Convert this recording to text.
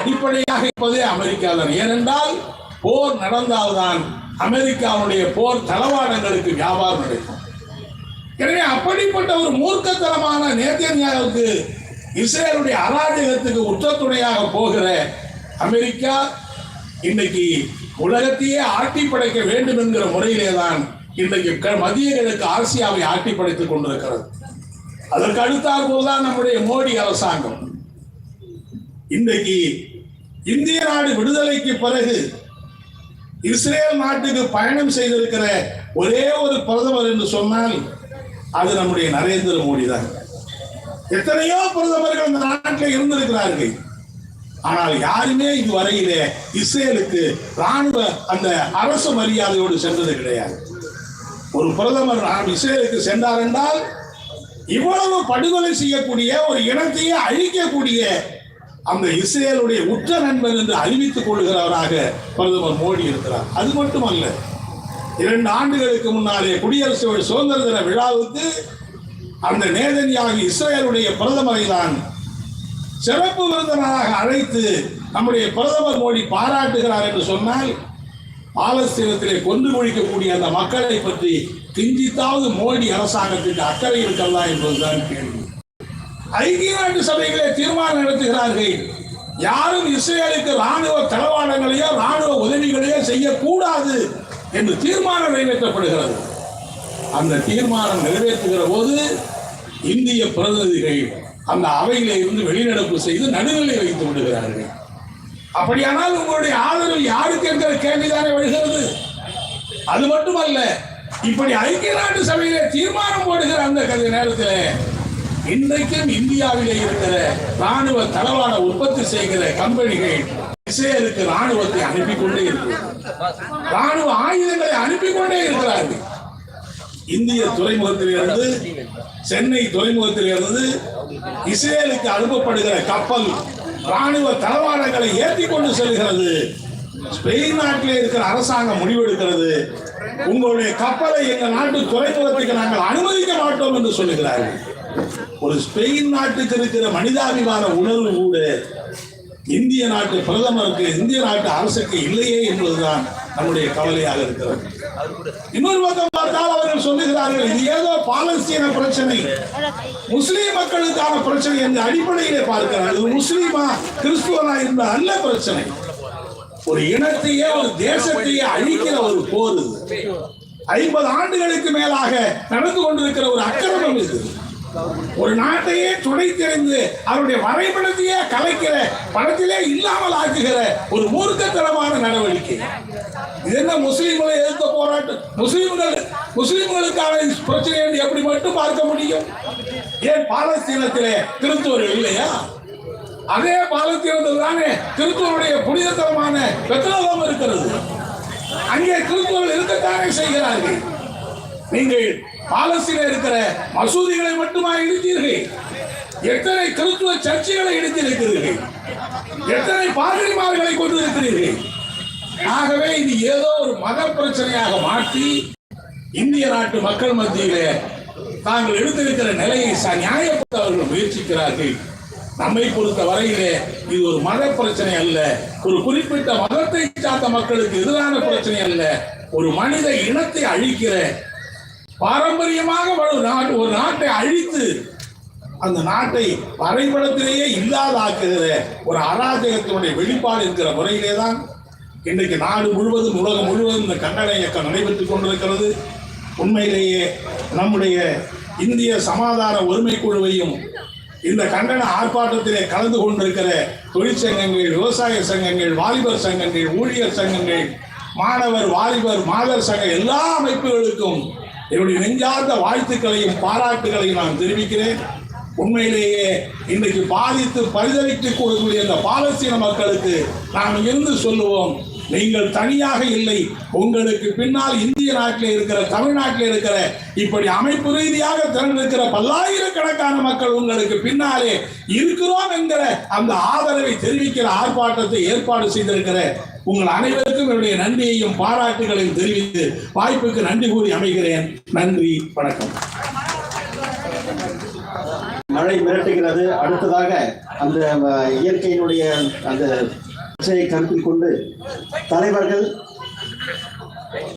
அடிப்படையாக இருப்பதே அமெரிக்கா தான் ஏனென்றால் போர் நடந்தால்தான் அமெரிக்காவுடைய போர் தளவாடங்களுக்கு வியாபாரம் நடக்கும். எனவே அப்படிப்பட்ட ஒரு மூர்க்கத்தனமான நேத்தன்யாவுக்கு இஸ்ரேலுடைய அராஜகத்துக்கு உற்ற போகிற அமெரிக்கா இன்னைக்கு உலகத்தையே ஆட்டி படைக்க வேண்டும் என்கிற முறையிலே தான் இன்றைக்கு க- மத்திய கிழக்கு ஆசியாவை ஆட்டி படைத்துக் கொண்டிருக்கிறது. அதற்கு அடுத்தால் போதுதான் நம்முடைய மோடி அரசாங்கம். இன்றைக்கு இந்திய நாடு விடுதலைக்கு பிறகு இஸ்ரேல் நாட்டுக்கு பயணம் செய்திருக்கிற ஒரே ஒரு பிரதமர் என்று சொன்னால் அது நம்முடைய நரேந்திர மோடி தான். எத்தனையோ பிரதமர்கள் அந்த நாட்டில் இருந்திருக்கிறார்கள். ஆனால் யாருமே இதுவரையிலே இஸ்ரேலுக்கு ராணுவ அந்த அரசு மரியாதையோடு சென்றது கிடையாது. ஒரு பிரதமர் நாம் இஸ்ரேலுக்கு சென்றார் என்றால் இவ்வளவு படுகொலை செய்யக்கூடிய ஒரு இனத்தையே அழிக்கக்கூடிய அந்த இஸ்ரேலுடைய உற்ற நண்பன் என்று அறிவித்துக் கொள்கிறவராக பிரதமர் மோடி இருக்கிறார். அது மட்டுமல்ல இரண்டு ஆண்டுகளுக்கு முன்னாலே குடியரசு சுதந்திர தின விழாவுக்கு அந்த நேதன்யாகி இஸ்ரேலுடைய பிரதமரை தான் சிறப்பு விருந்தினராக அழைத்து நம்முடைய பிரதமர் மோடி பாராட்டுகிறார் என்று சொன்னால் பாலஸ்தீனத்திலே கொண்டு ஒழிக்கக்கூடிய அந்த மக்களை பற்றி கிஞ்சித்தாவது மோடி அரசாங்கத்திற்கு அக்கறை இருக்கிறதா என்பதுதான் கேள்வி. ஐக்கிய நாட்டு சபைகளே தீர்மானம் நடத்துகிறார்கள். யாரும் இஸ்ரேலுக்கு ராணுவ தளவாடங்களையோ ராணுவ உதவிகளையோ செய்யக்கூடாது என்று தீர்மானம் நிறைவேற்றப்படுகிறது. அந்த தீர்மானம் நிறைவேற்றுகிற போது இந்திய பிரதிநிதிகள் அந்த அவையில இருந்து வெளிநடப்பு செய்து நடுநிலை வைத்து விடுகிறார்கள். அப்படியானால் உங்களுடைய ஆதரவு யாருக்கு என்கிற கேள்விதானே வருகிறது. அது மட்டுமல்ல இப்படி ஐக்கிய நாட்டு சபையிலே தீர்மானம் போடுகிற அந்த நேரத்தில் இன்றைக்கும் இந்தியாவிலே இருக்கிற ராணுவ தளவாட உற்பத்தி செய்கிற கம்பெனிகள் இஸ்ரேலுக்கு ராணுவத்தை அனுப்பி கொண்டே இருக்கிறார் ராணுவ ஆயுதங்களை அனுப்பி கொண்டே இருக்கிறார்கள். இந்திய துறைமுகத்திலிருந்து சென்னை துறைமுகத்திலிருந்து இஸ்ரேலுக்கு அனுப்பப்படுகிற கப்பல் ராணுவ தளவாடங்களை ஏற்றி கொண்டு செல்கிறது. ஸ்பெயின் நாட்டிலே இருக்கிற அரசாங்கம் முடிவெடுக்கிறது. உங்களுடைய கப்பலை எங்கள் நாட்டு துறைமுகத்துக்கு நாங்கள் அனுமதிக்க மாட்டோம் என்று சொல்லுகிறார்கள். ஒரு ஸ்பெயின் நாட்டுக்கு இருக்கிற மனிதாபிமான உணர்வு கூட இந்திய நாட்டு பிரதமருக்கு இந்திய நாட்டு அரசுக்கு இல்லையே என்பதுதான் நம்முடைய கவலையாக இருக்கிறது. இன்னொரு பக்கம் பார்த்தால் அவர்கள் சொல்லுகிறார்கள் இது ஏதோ பாலஸ்தீன பிரச்சனை. முஸ்லீம் மக்களுக்கான பிரச்சனை என்ற அடிப்படையிலே பார்க்கிறார்கள் இது முஸ்லீமா கிறிஸ்துவனா என்ற அல்ல பிரச்சனை. ஒரு இனத்தையே ஒரு தேசத்தையே அழிக்கிற ஒரு போர் இது. ஐம்பது ஆண்டுகளுக்கு மேலாக நடந்து கொண்டிருக்கிற ஒரு அக்கிரமம் இது. ஒரு நாட்டையே துணை தெரிந்து அவருடைய வரைபடத்தையே கலைக்கிற படத்திலே இல்லாமல் ஆக்குகிற ஒரு மூர்க்கத்தனமான நடவடிக்கை. இது என்ன முஸ்லீம்களை எதிர்த்த போராட்டம்? முஸ்லீம்கள் முஸ்லீம்களுக்கான பிரச்சனை எப்படி மட்டும் பார்க்க முடியும்? ஏன் பாலஸ்தீனத்திலே திருத்தூர் இல்லையா? அதே பாலஸ்தீனத்தில் தானே கிறிஸ்துவனுடைய புனிதத்தனமான பெத்தலகம் இருக்கிறது. அங்கே கிறிஸ்துவர்கள் இருக்கத்தானே செய்கிறார்கள். நீங்கள் பாலஸ்தீன இருக்கிற மசூதிகளை மட்டுமா இடித்தீர்கள்? எத்தனை கிறிஸ்துவ சர்ச்சைகளை இடித்திருக்கிறீர்கள்? எத்தனை பாதிரிமார்களை கொண்டிருக்கிறீர்கள் ஆகவே இது ஏதோ ஒரு மத பிரச்சனையாக மாற்றி இந்திய நாட்டு மக்கள் மத்தியிலே தாங்கள் எடுத்திருக்கிற நிலையை ச- நியாயப்படுத்த அவர்கள் முயற்சிக்கிறார்கள். நம்மை பொறுத்த வரையிலே இது ஒரு மத பிரச்சனை அல்ல. ஒரு குறிப்பிட்ட மதத்தை சார்ந்த மக்களுக்கு எதிரான பிரச்சனை அல்ல. ஒரு மனித இனத்தை அழிக்கிற பாரம்பரியமாக ஒரு நாட்டு ஒரு நாட்டை அழித்து அந்த நாட்டை வரைபடத்திலேயே இல்லாதாக்குகிற ஒரு அராஜகத்தினுடைய வெளிப்பாடு இருக்கிற முறையிலே தான் இன்றைக்கு நாடு முழுவதும் உலகம் முழுவதும் இந்த கண்டன இயக்கம் நடைபெற்றுக் கொண்டிருக்கிறது. உண்மையிலேயே நம்முடைய இந்திய சமாதான ஒருமை குழுவையும் இந்த கண்டன ஆர்ப்பாட்டத்திலே கலந்து கொண்டிருக்கிற தொழிற்சங்கங்கள் விவசாய சங்கங்கள் வாலிபர் சங்கங்கள் ஊழியர் சங்கங்கள் மாணவர் வாலிபர் மாதர் சங்க எல்லா அமைப்புகளுக்கும் என்னுடைய நெஞ்சார்ந்த வாழ்த்துக்களையும் பாராட்டுகளையும் நான் தெரிவிக்கிறேன். உண்மையிலேயே இன்றைக்கு பாதித்து பரிதவித்துக் கொடுக்கக்கூடிய இந்த பாலஸ்தீன மக்களுக்கு நாம் இருந்து சொல்லுவோம் நீங்கள் தனியாக இல்லை. உங்களுக்கு பின்னால் இந்திய நாட்டில் இருக்கிற தமிழ்நாட்டில் இருக்கிற இப்படி அமைப்பு ரீதியாக திறந்திருக்கிற பல்லாயிரக்கணக்கான மக்கள் உங்களுக்கு பின்னாலே இருக்கிறோம் என்கிற அந்த ஆதரவை தெரிவிக்கிற ஆர்ப்பாட்டத்தை ஏற்பாடு செய்திருக்கிற உங்கள் அனைவருக்கும் என்னுடைய நன்றியையும் பாராட்டுகளையும் தெரிவித்து வாய்ப்புக்கு நன்றி கூறி அமைகிறேன். நன்றி வணக்கம். மழை மிரட்டுகிறது. அடுத்ததாக அந்த இயற்கையினுடைய அந்த கருத்தில் கொண்டு தலைவர்கள்